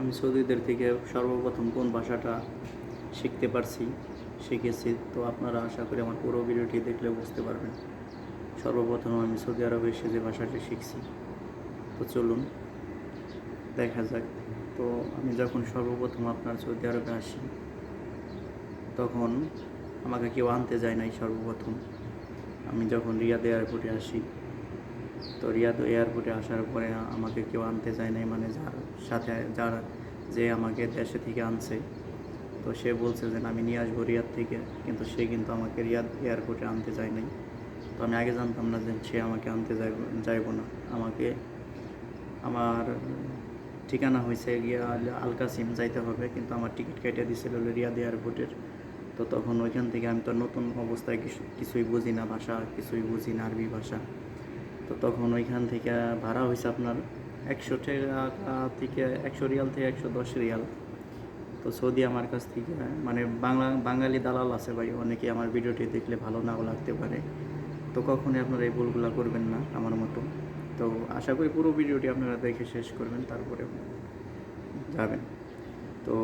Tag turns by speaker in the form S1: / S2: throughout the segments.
S1: আমি সৌদিদের থেকে সর্বপ্রথম কোন ভাষাটা শিখতে পারছি শিখেছি, তো আপনারা আশা করি আমার পুরো ভিডিওটি দেখলে বুঝতে পারবেন। সর্বপ্রথম আমি সৌদি আরবে এসে যে ভাষাটি শিখছি। তো চলুন, দেখা যাক। তো আমি যখন সর্বপ্রথম আপনার সৌদি আরবে আসি, তখন আমাকে কেউ আনতে যায় নাই সর্বপ্রথম। আমি যখন রিয়াদ এয়ারপোর্টে আসি তো রিয়াদ এয়ারপোর্টে আসার পরে আমাকে কেউ আনতে যায় নাই মানে যার সাথে, যার যে আমাকে দেশে থেকে আনছে। তো সে বলছে যে, আমি নিয়ে আসব রিয়াদ থেকে। কিন্তু সে কিন্তু আমাকে রিয়াদ এয়ারপোর্টে আনতে যায় নাই। তো আমি আগে জানতাম না যে সে আমাকে আনতে যাইব যাইব না। আমাকে, আমার ঠিকানা হয়েছে গিয়া আল কাসিম যাইতে হবে, কিন্তু আমার টিকিট কেটে দিয়েছিল রিয়াদ এয়ারপোর্টের তো তখন ওইখান থেকে আমি তো নতুন অবস্থায় কিছু, কিছুই বুঝি না ভাষা, কিছুই বুঝি না আরবি ভাষা। তো তখন ওইখান থেকে ভাড়া হয়েছে আপনার একশো টাকা থেকে একশো রিয়াল থেকে একশো দশ রিয়াল। তো সৌদি আমার কাছ থেকে মানে বাংলা, বাঙালি দালাল আছে ভাই, অনেকে আমার ভিডিওটি দেখলে ভালো নাও লাগতে পারে। তো কখনই আপনারা এই ভুলগুলো করবেন না আমার মতো। তো আশা করি পুরো ভিডিওটি আপনারা দেখে শেষ করবেন, তারপরে যাবেন। তো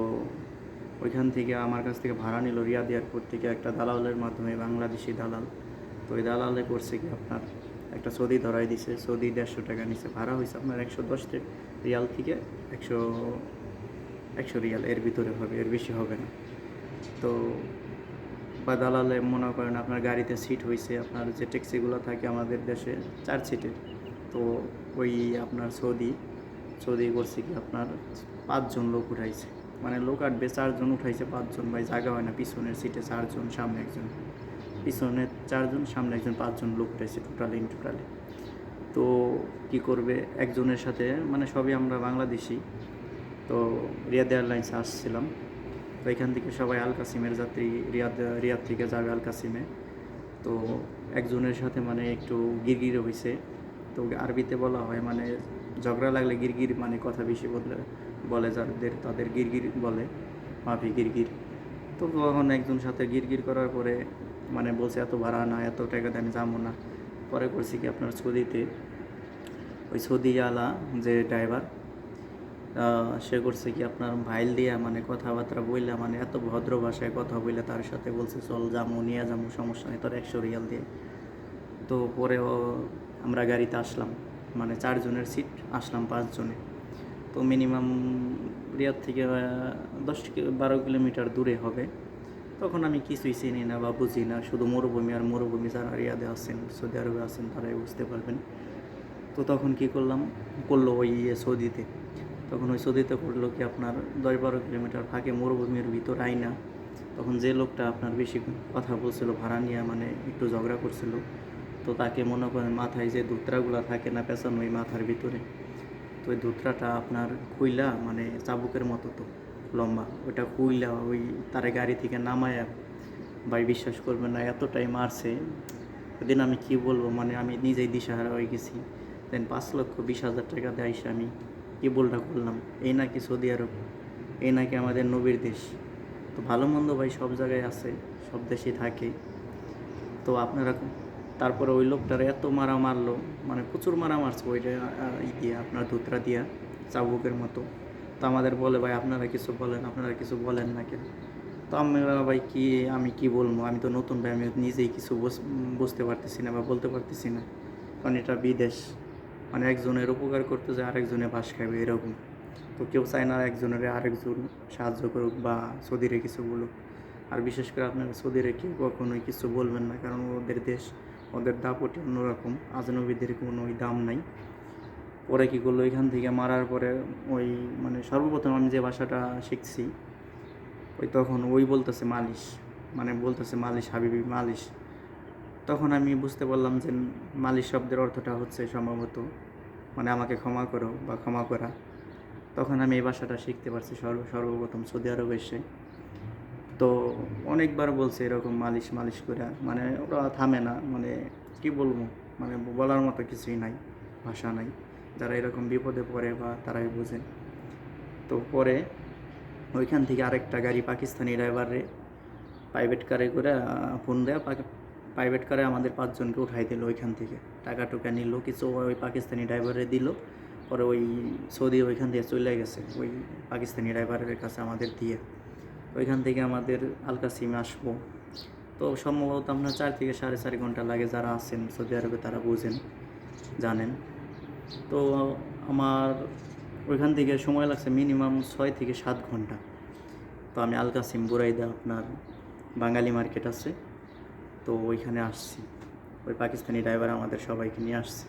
S1: ওইখান থেকে আমার কাছ থেকে ভাড়া নিল রিয়াদ এয়ারপোর্ট থেকে একটা দালালের মাধ্যমে, বাংলাদেশি দালাল। তো ওই দালালে করছে কি আপনার? একটা সৌদি ধরাই দিছে, সৌদি দেড়শো টাকা নিছে, ভাড়া হয়েছে আপনার একশো দশ রিয়াল থেকে একশো একশো রিয়াল, এর ভিতরে হবে, এর বেশি হবে না। তো বা দালালে মনে করেন আপনার গাড়িতে সিট হয়েছে আপনার যে ট্যাক্সিগুলো থাকে আমাদের দেশে চার সিটের তো ওই আপনার সৌদি সৌদি করছে কি আপনার পাঁচজন লোক উঠাইছে। মানে লোক আটবে, চারজন উঠাইছে, পাঁচজন, ভাই জায়গা হয় না, পিছনের সিটে চারজন, সামনে একজন। পিছনে চারজন, সামনে একজন, পাঁচজন লোক উঠাইছে টোটালি ইন টোটালি তো কি করবে? একজনের সাথে মানে সবই আমরা বাংলাদেশি। তো রিয়াদ এয়ারলাইন্সে আসছিলাম। তো এখান থেকে সবাই আল কাসিমের যাত্রী, রিয়াদ রিয়াদ থেকে যাবে আল কাসিমে। তো একজনের সাথে মানে একটু গিরগির হয়েছে তো আরবিতে বলা হয় মানে ঝগড়া লাগলে গিরগির মানে কথা বেশি বদলে বলে যাদের, তাদের গিরগির বলে। মাফি গিরগির। তো তখন একজন সাথে গিরগির করার পরে মানে বলছে, এত ভাড়া না, এত টাকা আমি যাব না। পরে করছি কি আপনার সৌদিতে ওই সৌদিওয়ালা যে ড্রাইভার সে করছে কি আপনার ভাইল দিয়া মানে কথাবার্তা বললে মানে এত ভদ্র ভাষায় কথা বললে তার সাথে বলছে, চল যামু, নিয়ে যামু, সমস্যা নেই, তোর একশো রিয়াল দিয়ে। তো পরে আমরা গাড়িতে আসলাম মানে চারজনের সিট আসলাম পাঁচজনে। তো মিনিমাম রিয়াদ থেকে দশ বারো কিলোমিটার দূরে হবে। তখন আমি কিছুই চিনি না বা বুঝি না, শুধু মরুভূমি আর মরুভূমি যারা রিয়াদে আছেন, সৌদি আরবে আছেন, তারাই বুঝতে পারবেন। তো তখন কি করলাম? করল ওই ইয়ে সৌদিতে। তখন ওই সৌদিতে করল কি আপনার দশ বারো কিলোমিটার ফাঁকে মরুভূমির ভিতর আইনা। তখন যে লোকটা আপনার বেশি কথা বলছিল, ভাড়া নিয়ে মানে একটু ঝগড়া করছিল, তো তাকে মনে করেন মাথায় যে দুত্রাগুলো থাকে না পেছানো ওই মাথার ভিতরে, তো ওই দুত্রাটা আপনার খুইলা মানে চাবুকের মতো তো। লম্বা ওটা কুইলা ওই তারে গাড়ি থেকে নামায়া ভাই বিশ্বাস করবেন না এতটাই মারছে ওদিন আমি কি বলব মানে আমি নিজেই দিশাহারা হয়ে গেছি। দেন পাঁচ লক্ষ বিশ হাজার টাকা দেয় আমি কি বলটা করলাম। এই নাকি সৌদি আরব এই নাকি আমাদের নবীর দেশ। তো ভালো মন্দ ভাই সব জায়গায় আছে সব দেশেই থাকে। তো আপনারা তারপরে ওই লোকটার এত মারা মারলো মানে প্রচুর মারা মারছে ওইটা আহ, ই দিয়ে আপনার ধুতরা দিয়া চাবুকের মতো। তো আমাদের বলে, ভাই, আপনারা কিছু বলেন, আপনারা কিছু বলেন না কেন? তো আমরা ভাই, কি, আমি কি বলব? আমি তো নতুন, ভাই, আমি নিজেই কিছু বুঝ- বুঝতে পারতেছি না বা বলতে পারতেছি না। কারণ এটা বিদেশ। মানে একজনের উপকার করতে যায় আরেকজনে বাস খাবে এরকম। তো কেউ চায় না একজনের আরেকজন সাহায্য করুক বা সৌদিরে কিছু বলুক। আর বিশেষ করে আপনারা সৌদিরে কেউ কখনোই কিছু বলবেন না, কারণ ওদের দেশ, ওদের দাপটি অন্যরকম। আজনবীদের কোনো দাম নাই। পরে কী করল? এখান থেকে মারার পরে ওই মানে সর্বপ্রথম আমি যে ভাষাটা শিখছি, ওই তখন ওই বলতেছে মালিশ মানে বলতেছে মালিশ হাবিবি, মালিশ। তখন আমি বুঝতে পারলাম যে মালিশ শব্দের অর্থটা হচ্ছে সম্ভবত মানে আমাকে ক্ষমা করো বা ক্ষমা করা। তখন আমি এই ভাষাটা শিখতে পারছি সর্ব, সর্বপ্রথম সৌদি আরব এসে। তো অনেকবার বলছে এরকম মালিশ মালিশ করে মানে ওরা থামে না মানে কি বলব? মানে বলার মতো কিছুই নাই, ভাষা নাই। যারা এরকম বিপদে পড়ে বা তারাই বোঝেন তো পরে ওইখান থেকে আরেকটা গাড়ি পাকিস্তানি ড্রাইভারে প্রাইভেট কারে করে ফোন দেয় প্রাইভেট কারে আমাদের পাঁচজনকে উঠাই দিল ওইখান থেকে। টাকা টুকা নিল, কিছু ওই পাকিস্তানি ড্রাইভারে দিল, পরে ওই সৌদি ওইখান থেকে চলে গেছে, ওই পাকিস্তানি ড্রাইভারের কাছে আমাদের দিয়ে। ওইখান থেকে আমাদের আলকাসিমে আসব। তো সম্ভবত আপনার চার থেকে সাড়ে চার ঘণ্টা লাগে, যারা আছেন সৌদি আরবে তারা বুঝেন, জানেন। তো আমার ওইখান থেকে সময় লাগছে মিনিমাম ছয় থেকে সাত ঘণ্টা। তো আমি আলকাসিম বুরাইদা আপনার বাঙালি মার্কেট আছে, তো ওইখানে আসছি। ওই পাকিস্তানি ড্রাইভার আমাদের সবাইকে নিয়ে আসছে।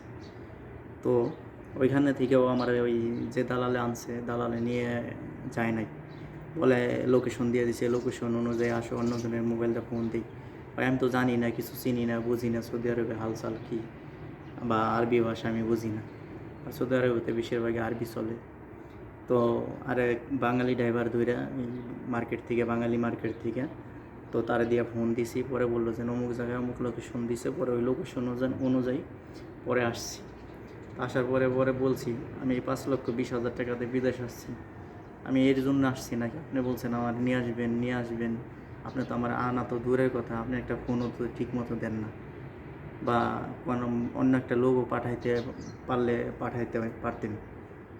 S1: তো ওইখানে থেকেও আমার ওই যে দালালে আনছে, দালালে নিয়ে যায় নাই। বলে লোকেশন দিয়ে দিছে লোকেশন অনুযায়ী আসো, অন্যজনের মোবাইলটা ফোন দিই। আমি তো জানি না, কিছু চিনি না, বুঝি না, সৌদি আরবে হালচাল কী? বা আরবি ভাষা আমি বুঝি না। আর সৌদি আরবেতে বেশিরভাগই আরবি চলে। তো আর এক বাঙালি ড্রাইভার এই মার্কেট থেকে, বাঙালি মার্কেট থেকে, তো তারা দিয়ে ফোন দিছি, পরে বলল যে, অমুক জায়গায় অমুক লোকেশন দিছে, পরে ওই লোকেশন অনুযায়ী পরে আসছি। আসার পরে পরে বলছি, আমি পাঁচ লক্ষ বিশ হাজার টাকাতে বিদেশ আসছি। আমি এর জন্য আসছি নাকি? আপনি বলছেন, আমার নিয়ে আসবেন নিয়ে আসবেন। আপনি তো আমার আনা তো দূরের কথা, আপনি একটা ফোনও তো ঠিক মতো দেন না। বা কোনো অন্য একটা লোকও পাঠাইতে পারলে পাঠাইতে পারতেন।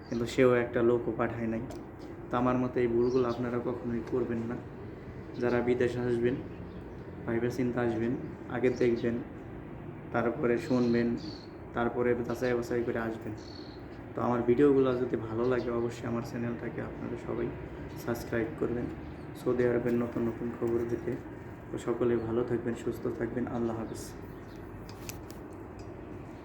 S1: কিন্তু সেও একটা লোকও পাঠায় নাই। তো আমার মতো এই ভুলগুলো আপনারা কখনোই করবেন না। যারা বিদেশে আসবেন, ভাইবে চিন্তা আসবেন, আগে দেখবেন, তারপরে শুনবেন, তারপরে যাচাই বাছাই করে আসবেন। তো আমার ভিডিওগুলো যদি ভালো লাগে, অবশ্যই আমার চ্যানেলটাকে আপনারা সবাই সাবস্ক্রাইব করবেন। সৌদি আরবের নতুন নতুন খবর দিতে তো সকলে ভালো থাকবেন, সুস্থ থাকবেন। আল্লাহ হাফিজ।